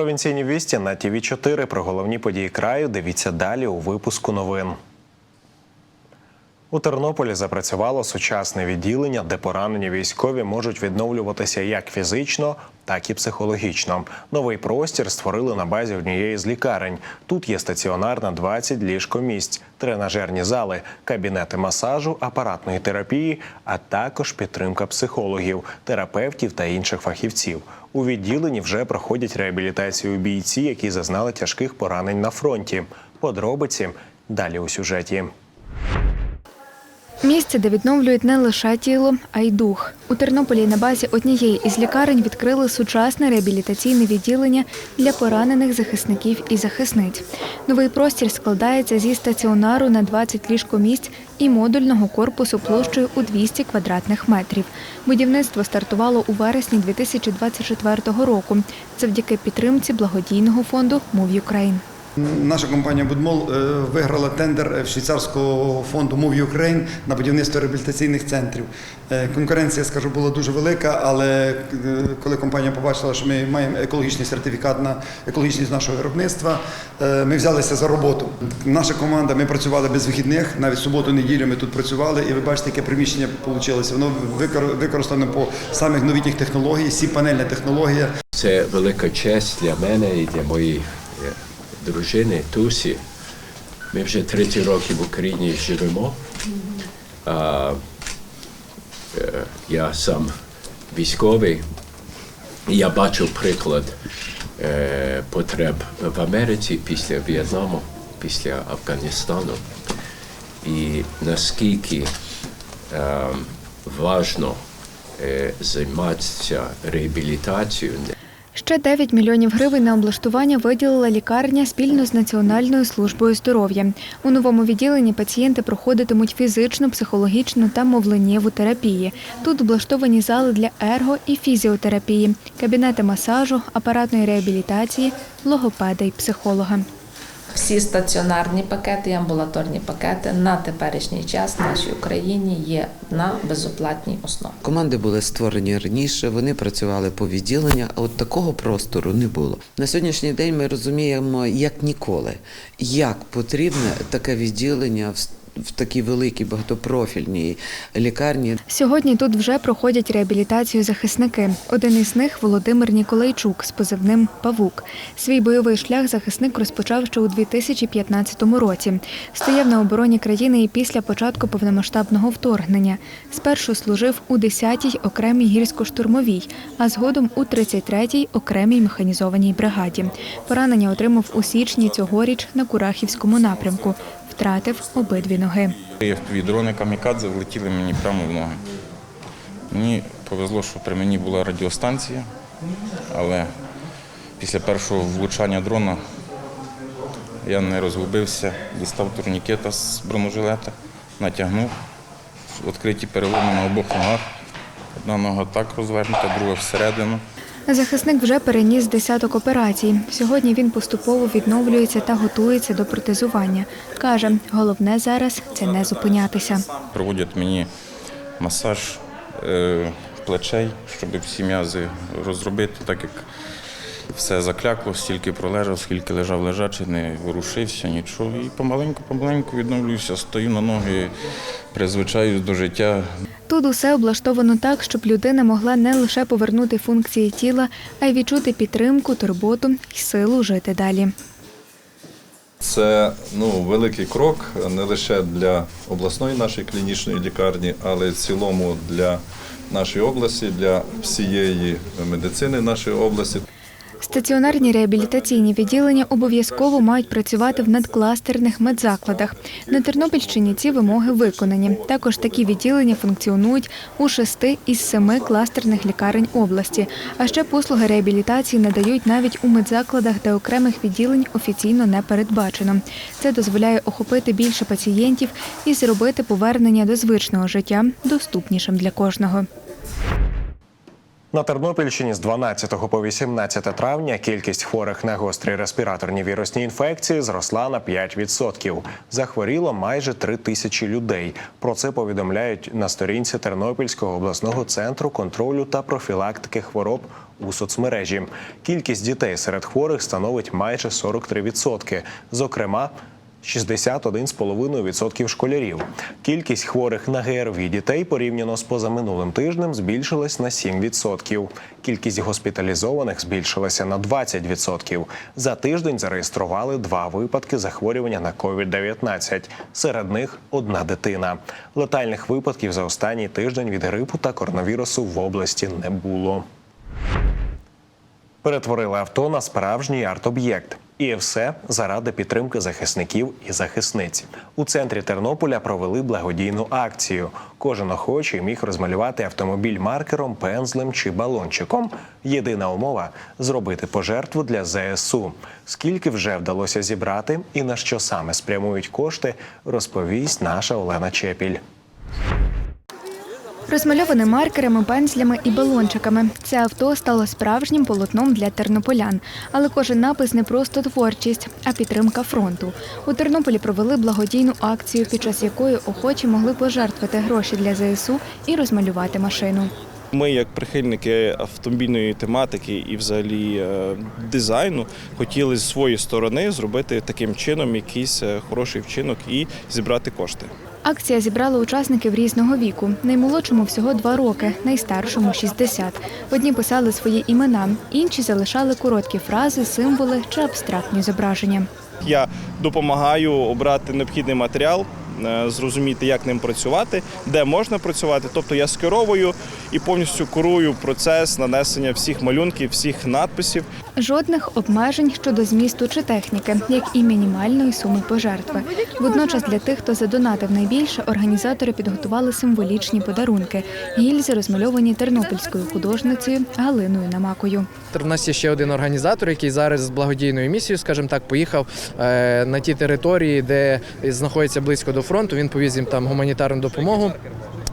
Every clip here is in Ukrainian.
провінційні вісті на ТВ 4 про головні події краю. Дивіться далі у випуску новин. У Тернополі запрацювало сучасне відділення, де поранені військові можуть відновлюватися як фізично, так і психологічно. Новий простір створили на базі однієї з лікарень. Тут є стаціонар на 20 ліжкомісць, тренажерні зали, кабінети масажу, апаратної терапії, а також підтримка психологів, терапевтів та інших фахівців. У відділенні вже проходять реабілітацію бійці, які зазнали тяжких поранень на фронті. Подробиці далі у сюжеті. Місце, де відновлюють не лише тіло, а й дух. У Тернополі на базі однієї із лікарень відкрили сучасне реабілітаційне відділення для поранених захисників і захисниць. Новий простір складається зі стаціонару на 20 ліжкомісць і модульного корпусу площею у 200 квадратних метрів. Будівництво стартувало у вересні 2024 року завдяки підтримці благодійного фонду Move Ukraine. Наша компанія Будмол е, виграла тендер в швейцарського фонду Move Ukraine на будівництво реабілітаційних центрів. Е, Конкуренція, скажу, була дуже велика, але е, коли компанія побачила, що ми маємо екологічний сертифікат на екологічність нашого виробництва, е, ми взялися за роботу. Наша команда, ми працювали без вихідних, навіть суботу, неділю ми тут працювали, і ви бачите, яке приміщення вийшло. Воно викор- використано по самих новітніх технологій, сі панельна технологія. Це велика честь для мене і для моєї е, дружини Тусі. Ми вже 30 років в Україні живемо. А, е, я сам військовий. Я бачив приклад е, потреб в Америці після В'єтнаму, після Афганістану. І наскільки е, важно займатися реабілітацією. Ще 9 мільйонів гривень на облаштування виділила лікарня спільно з Національною службою здоров'я. У новому відділенні пацієнти проходитимуть фізичну, психологічну та мовленнєву терапії. Тут облаштовані зали для ерго і фізіотерапії, кабінети масажу, апаратної реабілітації, логопеда і психолога. Всі стаціонарні пакети і амбулаторні пакети на теперішній час в нашій Україні є на безоплатній основі. Команди були створені раніше, вони працювали по відділеннях, а от такого простору не було. На сьогоднішній день ми розуміємо, як ніколи, як потрібне таке відділення в в такій великій багатопрофільній лікарні. Сьогодні тут вже проходять реабілітацію захисники. Один із них Володимир Ніколайчук з позивним Павук. Свій бойовий шлях захисник розпочав ще у 2015 році. Стояв на обороні країни і після початку повномасштабного вторгнення. Спершу служив у 10-й окремій гірсько-штурмовій, а згодом у 33-й окремій механізованій бригаді. Поранення отримав у січні цьогоріч на Курахівському напрямку. Втратив обидві ноги. Дрони камікадзе влетіли мені прямо в ноги. Мені повезло, що при мені була радіостанція, але після першого влучання дрона я не розгубився, дістав турнікета з бронежилета, натягнув, відкриті переломи на обох ногах. Одна нога так розвернута, друга всередину. Захисник вже переніс десяток операцій. Сьогодні він поступово відновлюється та готується до протезування. Каже, головне зараз це не зупинятися. Проводять мені масаж е, плечей, щоб всі м'язи розробити, так як все заклякло, стільки пролежав, скільки лежав лежачий, не ворушився, нічого. І помаленьку-помаленьку відновлююся, стою на ноги, призвичаюсь до життя. Тут усе облаштовано так, щоб людина могла не лише повернути функції тіла, а й відчути підтримку, турботу і силу жити далі. Це ну, великий крок не лише для обласної нашої клінічної лікарні, але й в цілому для нашої області, для всієї медицини нашої області. Стаціонарні реабілітаційні відділення обов'язково мають працювати в надкластерних медзакладах. На Тернопільщині ці вимоги виконані. Також такі відділення функціонують у шести із семи кластерних лікарень області. А ще послуги реабілітації надають навіть у медзакладах, де окремих відділень офіційно не передбачено. Це дозволяє охопити більше пацієнтів і зробити повернення до звичного життя доступнішим для кожного. На Тернопільщині з 12 по 18 травня кількість хворих на гострі респіраторні вірусні інфекції зросла на 5%. Захворіло майже 3 тисячі людей. Про це повідомляють на сторінці Тернопільського обласного центру контролю та профілактики хвороб у соцмережі. Кількість дітей серед хворих становить майже 43%. Зокрема, 61,5% школярів. Кількість хворих на ГРВІ дітей порівняно з позаминулим тижнем збільшилась на 7%. Кількість госпіталізованих збільшилася на 20%. За тиждень зареєстрували два випадки захворювання на COVID-19. Серед них одна дитина. Летальних випадків за останній тиждень від грипу та коронавірусу в області не було. Перетворили авто на справжній арт-об'єкт. І все заради підтримки захисників і захисниць. У центрі Тернополя провели благодійну акцію. Кожен охочий міг розмалювати автомобіль маркером, пензлем чи балончиком. Єдина умова зробити пожертву для ЗСУ. Скільки вже вдалося зібрати і на що саме спрямують кошти, розповість наша Олена Чепіль. Розмальоване маркерами, пензлями і балончиками. Це авто стало справжнім полотном для тернополян. Але кожен напис не просто творчість, а підтримка фронту. У Тернополі провели благодійну акцію, під час якої охочі могли пожертвувати гроші для ЗСУ і розмалювати машину. Ми, як прихильники автомобільної тематики і взагалі е, дизайну, хотіли з своєї сторони зробити таким чином якийсь е, хороший вчинок і зібрати кошти. Акція зібрала учасників різного віку. Наймолодшому всього два роки, найстаршому 60. Одні писали свої імена, інші залишали короткі фрази, символи чи абстрактні зображення. Я допомагаю обрати необхідний матеріал, зрозуміти, як ним працювати, де можна працювати. Тобто я скеровую і повністю курую процес нанесення всіх малюнків, всіх надписів. Жодних обмежень щодо змісту чи техніки, як і мінімальної суми пожертви. Водночас для тих, хто задонатив найбільше, організатори підготували символічні подарунки. Гільзи розмальовані тернопільською художницею Галиною Намакою. У нас є ще один організатор, який зараз з благодійною місією, скажімо так, поїхав е, на ті території, де знаходяться близько до фронту. Він повіз їм там гуманітарну допомогу.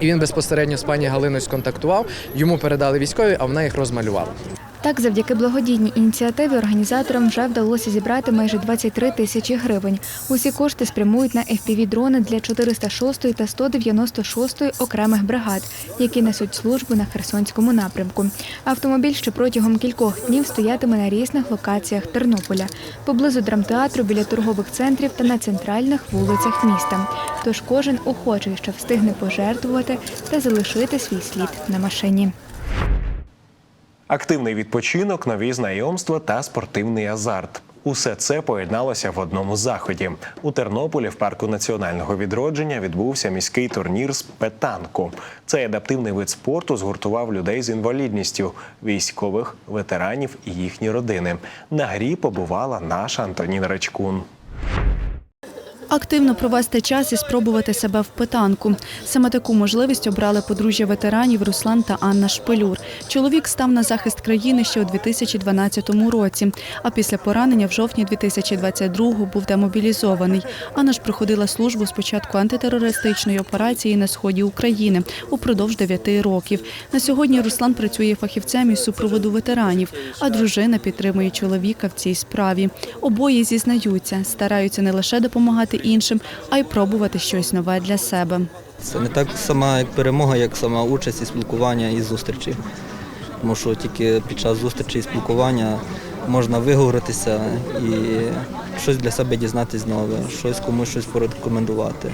І він безпосередньо з пані Галиною сконтактував. Йому передали військові, а вона їх розмалювала. Так, завдяки благодійній ініціативі організаторам вже вдалося зібрати майже 23 тисячі гривень. Усі кошти спрямують на FPV-дрони для 406 та 196 окремих бригад, які несуть службу на Херсонському напрямку. Автомобіль ще протягом кількох днів стоятиме на різних локаціях Тернополя, поблизу драмтеатру, біля торгових центрів та на центральних вулицях міста. Тож кожен охочий, що встигне пожертвувати та залишити свій слід на машині. Активний відпочинок, нові знайомства та спортивний азарт. Усе це поєдналося в одному заході. У Тернополі в парку національного відродження відбувся міський турнір з петанку. Цей адаптивний вид спорту згуртував людей з інвалідністю, військових, ветеранів і їхні родини. На грі побувала наша Антоніна Речкун. Активно провести час і спробувати себе в питанку. Саме таку можливість обрали подружжя ветеранів Руслан та Анна Шпилюр. Чоловік став на захист країни ще у 2012 році. А після поранення в жовтні 2022-го був демобілізований. Анна ж проходила службу з початку антитерористичної операції на сході України упродовж 9 років. На сьогодні Руслан працює фахівцем із супроводу ветеранів, а дружина підтримує чоловіка в цій справі. Обоє зізнаються, стараються не лише допомагати іншим, а й пробувати щось нове для себе. Це не так сама перемога, як сама участь і спілкування і зустрічі. Тому що тільки під час зустрічі і спілкування можна виговоритися і щось для себе дізнатись нове, щось комусь щось порекомендувати.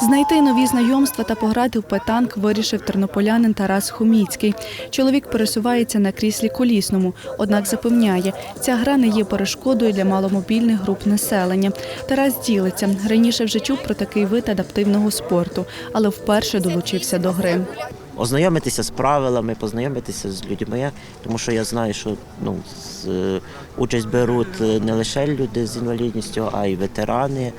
Знайти нові знайомства та пограти в петанк вирішив тернополянин Тарас Хоміцький. Чоловік пересувається на кріслі колісному, однак запевняє, ця гра не є перешкодою для маломобільних груп населення. Тарас ділиться. Раніше вже чув про такий вид адаптивного спорту, але вперше долучився до гри. ознайомитися з правилами, познайомитися з людьми, тому що я знаю, що ну, з, е, участь беруть е, не лише люди з інвалідністю, а й ветерани.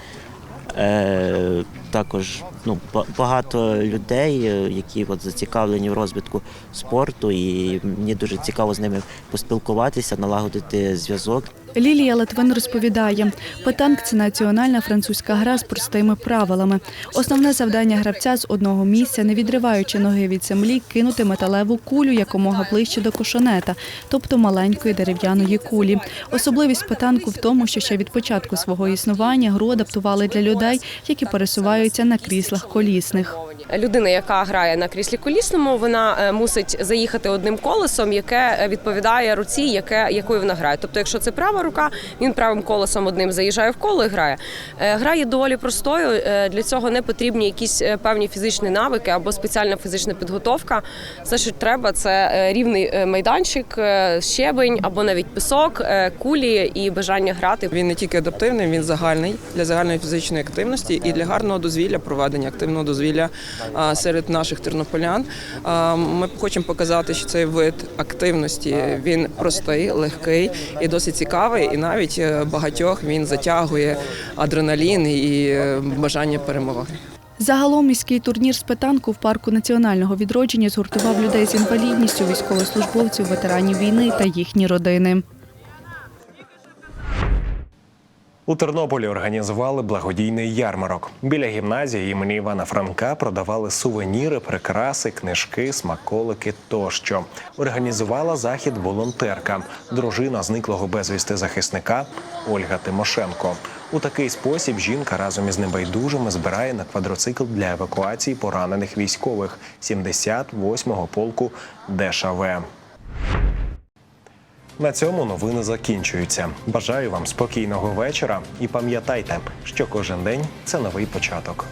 Е, також ну, багато людей, е, які от зацікавлені в розвитку спорту, і мені дуже цікаво з ними поспілкуватися, налагодити зв'язок. Лілія Литвин розповідає, петанк це національна французька гра з простими правилами. Основне завдання гравця з одного місця, не відриваючи ноги від землі, кинути металеву кулю якомога ближче до кошенета, тобто маленької дерев'яної кулі. Особливість петанку в тому, що ще від початку свого існування гру адаптували для людей, які пересуваються на кріслах колісних. Людина, яка грає на кріслі колісному, вона е, мусить заїхати одним колесом, яке е, відповідає руці, яке якою вона грає. Тобто, якщо це права рука, він правим колесом одним заїжджає в коло і грає. Е, Гра є доволі простою. Для цього не потрібні якісь певні фізичні навики або спеціальна фізична підготовка. Все, що треба, це рівний майданчик, щебень або навіть пісок, кулі і бажання грати. Він не тільки адаптивний, він загальний для загальної фізичної активності і для гарного дозвілля, проведення активного дозвілля серед наших тернополян. Ми хочемо показати, що цей вид активності він простий, легкий і досить цікавий. І навіть е, багатьох він затягує адреналін і е, бажання перемоги. Загалом міський турнір з петанку в парку національного відродження згуртував людей з інвалідністю, військовослужбовців, ветеранів війни та їхні родини. У Тернополі організували благодійний ярмарок. Біля гімназії імені Івана Франка продавали сувеніри, прикраси, книжки, смаколики тощо. Організувала захід волонтерка, дружина зниклого безвісти захисника Ольга Тимошенко. У такий спосіб жінка разом із небайдужими збирає на квадроцикл для евакуації поранених військових 78-го полку ДШВ. На цьому новини закінчуються. Бажаю вам спокійного вечора і пам'ятайте, що кожен день це новий початок.